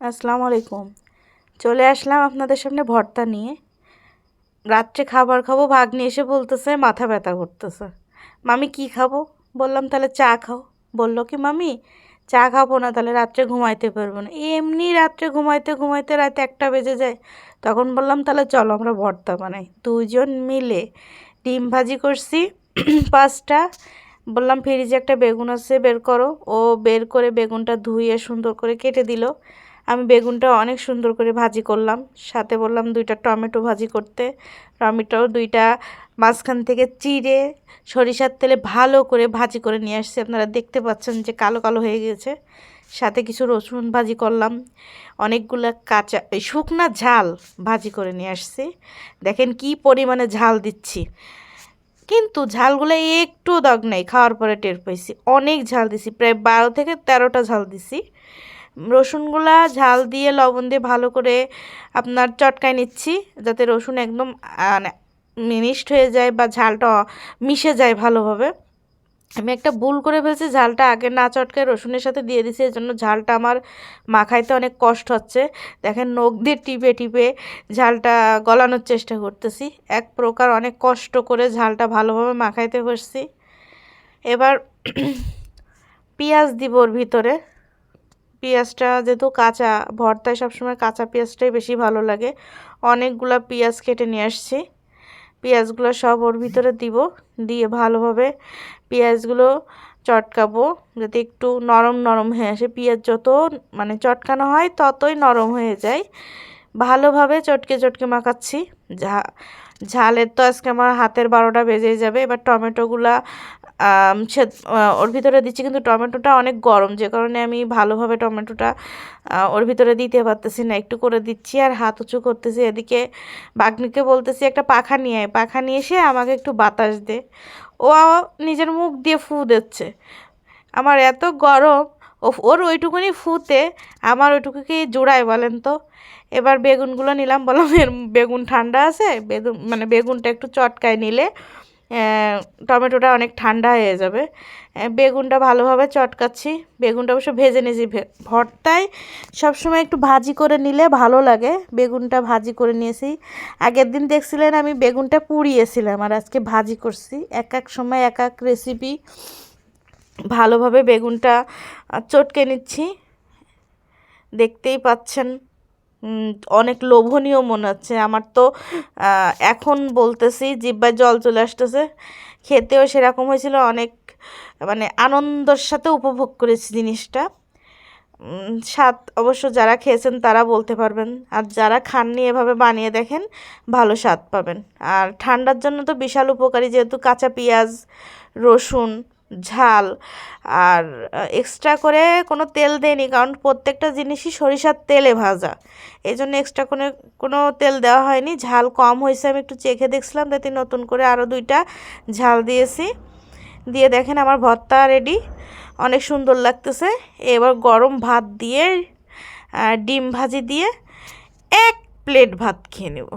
আসসালামু আলাইকুম। চলে আসলাম আপনাদের সামনে ভর্তা নিয়ে। রাত্রে খাবার খাব, ভাগ্নি এসে বলতেছে মাথা ব্যথা করতেছে। মামি, কি খাব? বললাম, তাহলে চা খাও। বলল কি, মামি, চা খাব না, তাহলে রাত্রে ঘুমাইতে পারব না। এমনি রাত্রে ঘুমাইতে ঘুমাইতে রাতে একটা বেজে যায়। তখন বললাম, তাহলে চলো আমরা ভর্তা বানাই। দুজন মিলে ডিম ভাজি করছি, পাঁচটা। বললাম, ফ্রিজে একটা বেগুন আছে, বের করো। ও বের করে বেগুনটা ধুয়ে সুন্দর করে কেটে দিল। আমি বেগুনটা অনেক সুন্দর করে ভাজি করলাম। সাথে বললাম দুইটা টমেটো ভাজি করতে। টমেটো দুইটা মাঝখান থেকে চিড়ে সরিষার তেলে ভালো করে ভাজি করে নিয়ে আসছি। আপনারা দেখতে পাচ্ছেন যে কালো কালো হয়ে গেছে সাথে কিছু রসুন ভাজি করলাম। অনেকগুলো কাঁচা শুকনা ঝাল ভাজি করে নিয়ে আসছি। দেখেন কি পরিমাণে ঝাল দিচ্ছি। কিন্তু ঝালগুলো একটু দাগ নেই, খাওয়ার পরে টের পাইছি। অনেক ঝাল দিছি, প্রায় বারো থেকে তেরোটা ঝাল দিছি। রসুনগুলা ঝাল দিয়ে লবণ দিয়ে ভালো করে আপনার চটকায় নিচ্ছি, যাতে রসুন একদম মিনিস্ট হয়ে যায় বা ঝালটা মিশে যায় ভালোভাবে। আমি একটা ভুল করে ফেলছি, ঝালটা আগে না চটকায় রসুনের সাথে দিয়ে দিছি এর জন্য ঝালটা আমার মাখাইতে অনেক কষ্ট হচ্ছে। দেখেন নখ দিয়ে টিপে টিপে ঝালটা গলানোর চেষ্টা করতেছি। এক প্রকার অনেক কষ্ট করে ঝালটা ভালোভাবে মাখাইতে বসছি। এবার পেঁয়াজ দিব ওর ভিতরে। পেঁয়াজটা যেহেতু কাঁচা, ভর্তায় সবসময় কাঁচা পেঁয়াজটাই বেশি ভালো লাগে। অনেকগুলো পেঁয়াজ কেটে নিয়ে আসছি। পেঁয়াজগুলো সব ওর ভিতরে দিব, দিয়ে ভালোভাবে পেঁয়াজগুলো চটকাবো যাতে একটু নরম নরম হয়ে আসে। পেঁয়াজ যত মানে চটকানো হয় ততই নরম হয়ে যায়। ভালোভাবে চটকে চটকে মাখাচ্ছি। যা ঝালের তো আজকে আমার হাতের বারোটা বেজে যাবে। এবার টমেটোগুলা ওর ভিতরে দিচ্ছি কিন্তু টমেটোটা অনেক গরম, যে কারণে আমি ভালোভাবে টমেটোটা ওর ভিতরে দিতে পারতেছি না। একটু করে দিচ্ছি আর হাত উঁচু করতেছি। এদিকে বাগনিকে বলতেছি, একটা পাখা নিয়ে আয়। পাখা নিয়ে এসে আমাকে একটু বাতাস দে। ও নিজের মুখ দিয়ে ফু দিচ্ছে। আমার এত গরম, ও, ওর ওইটুকুনি ফুতে আমার ওইটুকুকে জোড়ায় বলেন তো? এবার বেগুনগুলো নিলাম, বললাম, এর বেগুন ঠান্ডা আছে, বেগুন মানে বেগুনটা একটু চটকায় নিলে। টমেটোটা অনেক ঠান্ডা হয়ে যাবে। বেগুনটা ভালোভাবে চটকাচ্ছি। বেগুনটা অবশ্য ভেজে নিয়েছি ভর্তায় সবসময় একটু ভাজি করে নিলে ভালো লাগে। বেগুনটা ভাজি করে নিয়েছি। আগের দিন দেখছিলেন আমি বেগুনটা পুড়িয়েছিলাম আর আজকে ভাজি করছি। এক এক সময় এক এক রেসিপি ভালোভাবে বেগুনটা চটকে নিচ্ছি। দেখতেই পাচ্ছেন। অনেক লোভনীয় মনে হচ্ছে। আমার তো এখন বলতেছি জিব্বায় জল চলে আসতেছে। খেতেও সেরকম হয়েছিল, অনেক মানে আনন্দর সাথে উপভোগ করেছি জিনিসটা। স্বাদ অবশ্য যারা খেয়েছেন তারা বলতে পারবেন। আর যারা খাননি এভাবে বানিয়ে দেখেন, ভালো স্বাদ পাবেন। আর ঠান্ডার জন্য তো বিশাল উপকারী, যেহেতু কাঁচা পেঁয়াজ, রসুন ঝাল। আর এক্সট্রা করে কোনো তেল দেয়নি কারণ প্রত্যেকটা জিনিসই সরিষার তেলে ভাজা। এই জন্য এক্সট্রা কোনো কোনো তেল দেওয়া হয়নি। ঝাল কম হয়েছে, আমি একটু চেখে দেখছিলাম, তাতে নতুন করে আরও দুইটা ঝাল দিয়েছি। দিয়ে দেখেন আমার ভর্তা রেডি অনেক সুন্দর লাগতেছে। এবার গরম ভাত দিয়ে ডিম ভাজি দিয়ে এক প্লেট ভাত খেয়ে নেব।